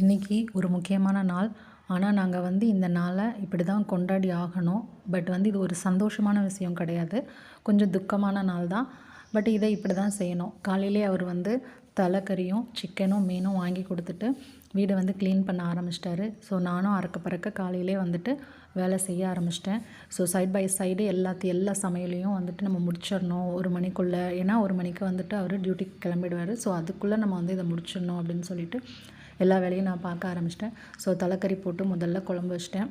இன்றைக்கி ஒரு முக்கியமான நாள். ஆனால் நாங்கள் வந்து இந்த நாளை இப்படி தான் கொண்டாடி ஆகணும். பட் வந்து இது ஒரு சந்தோஷமான விஷயம் கிடையாது. கொஞ்சம் துக்கமான நாள் தான். பட் இதை இப்படி தான் செய்யணும். காலையிலே அவர் வந்து தலைக்கறியும் சிக்கனும் மீனும் வாங்கி கொடுத்துட்டு வீடை வந்து க்ளீன் பண்ண ஆரம்பிச்சிட்டாரு. ஸோ நானும் அறக்க பறக்க காலையிலே வந்துட்டு வேலை செய்ய ஆரம்பிச்சிட்டேன். ஸோ சைட் பை சைடு எல்லாத்தையும் எல்லா சமையலையும் வந்துட்டு நம்ம முடிச்சிடணும். ஒரு மணிக்குள்ளே ஏன்னா ஒரு மணிக்கு வந்துட்டு அவர் டியூட்டிக்கு கிளம்பிடுவார். ஸோ அதுக்குள்ளே நம்ம வந்து இதை முடிச்சிடணும் அப்படின்னு சொல்லிட்டு எல்லா வேலையும் நான் பார்க்க ஆரம்பிச்சிட்டேன். ஸோ தலைக்கறி போட்டு முதல்ல குழம்பு வச்சிட்டேன்.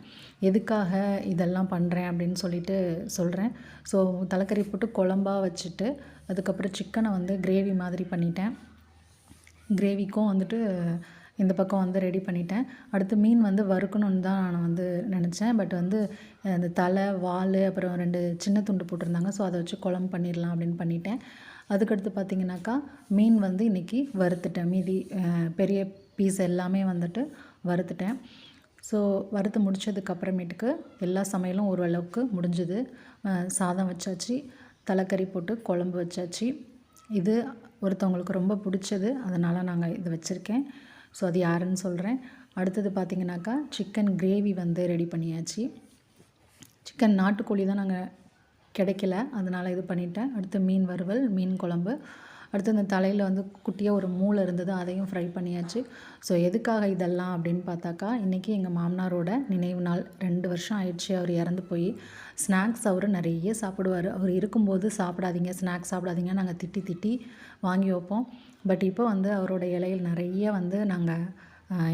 எதுக்காக இதெல்லாம் பண்ணுறேன் அப்படின்னு சொல்லிட்டு சொல்கிறேன் ஸோ தலைக்கறி போட்டு குழம்பா வச்சுட்டு அதுக்கப்புறம் சிக்கனை வந்து கிரேவி மாதிரி பண்ணிட்டேன். கிரேவிக்கும் வந்துட்டு இந்த பக்கம் வந்து ரெடி பண்ணிட்டேன். அடுத்து மீன் வந்து வறுக்கணுன்னு தான் நான் வந்து நினச்சேன். பட் வந்து அந்த தலை வால் அப்புறம் ரெண்டு சின்ன துண்டு போட்டிருந்தாங்க. ஸோ அதை வச்சு குழம்பு பண்ணிடலாம் அப்படின்னு பண்ணிட்டேன். அதுக்கடுத்து பார்த்திங்கனாக்கா மீன் வந்து இன்றைக்கி வறுத்துட்டேன். மீதி பெரிய பீஸ் எல்லாமே வந்துட்டு வறுத்துட்டேன். ஸோ வறுத்து முடித்ததுக்கப்புறமேட்டுக்கு எல்லா சமையலும் ஓரளவுக்கு முடிஞ்சுது. சாதம் வச்சாச்சு தலைக்கறி போட்டு குழம்பு வச்சாச்சு. இது ஒருத்தவங்களுக்கு ரொம்ப பிடிச்சது அதனால் நாங்கள் இது வச்சுருக்கேன். ஸோ அது யாருன்னு சொல்கிறேன் அடுத்தது பார்த்திங்கனாக்கா சிக்கன் கிரேவி வந்து ரெடி பண்ணியாச்சு. சிக்கன் நாட்டுக்கோழி தான் நாங்கள் கிடைக்கல அதனால் இது பண்ணிட்டேன். அடுத்து மீன் வறுவல் மீன் குழம்பு. அடுத்து அந்த தலையில் வந்து குட்டியாக ஒரு மூளை இருந்தது அதையும் ஃப்ரை பண்ணியாச்சு. ஸோ எதுக்காக இதெல்லாம் அப்படின்னு பார்த்தாக்கா இன்றைக்கி எங்கள் மாமனாரோட நினைவு நாள் ரெண்டு வருஷம் ஆயிடுச்சு. அவர் இறந்து போய் ஸ்நாக்ஸ் அவர் நிறைய சாப்பிடுவார். அவர் இருக்கும்போது சாப்பிடாதீங்க ஸ்நாக்ஸ் சாப்பிடாதீங்க நாங்கள் திட்டி திட்டி வாங்கி வைப்போம். பட் இப்போ வந்து அவரோட இலையில் நிறைய வந்து நாங்கள்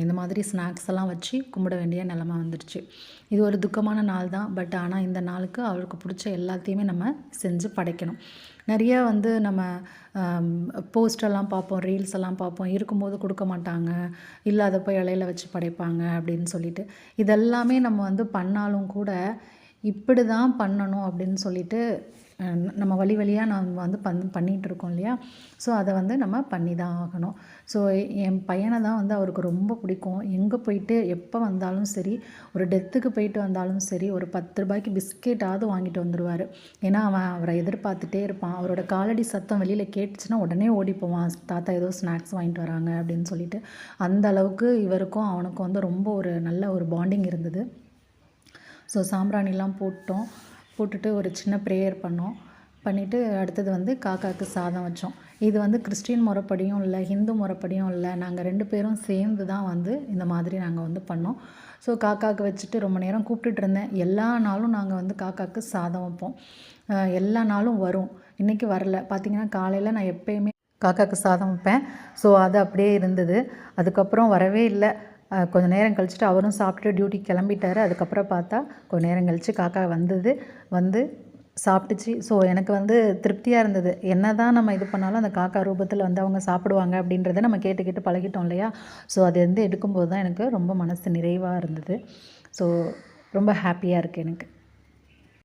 இந்த மாதிரி ஸ்நாக்ஸ் எல்லாம் வச்சு கும்பிட வேண்டிய நிலமை வந்துடுச்சு. இது ஒரு துக்கமான நாள் தான். பட் ஆனால் இந்த நாளுக்கு அவளுக்கு பிடிச்ச எல்லாத்தையுமே நம்ம செஞ்சு படைக்கணும். நிறைய வந்து நம்ம போஸ்டெல்லாம் பார்ப்போம் ரீல்ஸ் எல்லாம் பார்ப்போம். இருக்கும்போது கொடுக்க மாட்டாங்க. இல்லாதப்போ இலையில வச்சு படைப்பாங்க அப்படின்னு சொல்லிட்டு. இதெல்லாமே நம்ம வந்து பண்ணாலும் கூட இப்படி தான் பண்ணணும் அப்படின்னு சொல்லிட்டு நம்ம வழி வழியாக நான் வந்து பண் பண்ணிகிட்ருக்கோம் இல்லையா? ஸோ அதை வந்து நம்ம பண்ணி தான் ஆகணும். ஸோ என் பையனை தான் வந்து அவருக்கு ரொம்ப பிடிக்கும். எங்கே போயிட்டு எப்போ வந்தாலும் சரி ஒரு டெத்துக்கு போயிட்டு வந்தாலும் சரி ஒரு பத்து ரூபாய்க்கு பிஸ்கெட்டாவது வாங்கிட்டு வந்துடுவார் ஏன்னா அவன் அவரை எதிர்பார்த்துட்டே இருப்பான். அவரோட காலடி சத்தம் வெளியில் கேட்டுச்சுன்னா உடனே ஓடி போவான். தாத்தா ஏதோ ஸ்நாக்ஸ் வாங்கிட்டு வராங்க அப்படின்னு சொல்லிட்டு. அந்த அளவுக்கு இவருக்கும் அவனுக்கும் வந்து ரொம்ப ஒரு நல்ல ஒரு பாண்டிங் இருந்தது. ஸோ சாம்பிராணிலாம் போட்டோம். போட்டுட்டு ஒரு சின்ன ப்ரேயர் பண்ணோம். பண்ணிவிட்டு அடுத்தது வந்து காக்காவுக்கு சாதம் வச்சோம். இது வந்து கிறிஸ்டின் முறைப்படியும் இல்லை ஹிந்து முறைப்படியும் இல்லை நாங்கள் ரெண்டு பேரும் சேர்ந்து தான் வந்து இந்த மாதிரி நாங்கள் வந்து பண்ணோம். ஸோ காக்காவுக்கு வச்சுட்டு ரொம்ப நேரம் கூப்பிட்டுட்டு இருந்தேன். எல்லா நாளும் நாங்கள் வந்து காக்காவுக்கு சாதம் வைப்போம். எல்லா நாளும் வரும். இன்றைக்கி வரல. பார்த்திங்கன்னா காலையில் நான் எப்போயுமே காக்காவுக்கு சாதம் வைப்பேன். ஸோ அது அப்படியே இருந்தது. அதுக்கப்புறம் வரவே இல்லை. கொஞ்சம் நேரம் கழிச்சுட்டு அவரும் சாப்பிட்டு டியூட்டிக்கு கிளம்பிட்டார். அதுக்கப்புறம் பார்த்தா கொஞ்சம் நேரம் கழித்து காக்கா வந்தது வந்து சாப்பிட்டுச்சு. ஸோ எனக்கு வந்து திருப்தியாக இருந்தது. என்ன தான் நம்ம இது பண்ணாலும் அந்த காக்கா ரூபத்தில் வந்து அவங்க சாப்பிடுவாங்க அப்படின்றத நம்ம கேட்டு கேட்டு பழகிட்டோம் இல்லையா? ஸோ அது வந்து எடுக்கும்போது தான் எனக்கு ரொம்ப மனசு நிறைவாக இருந்தது. ஸோ ரொம்ப ஹாப்பியாக இருக்குது எனக்கு.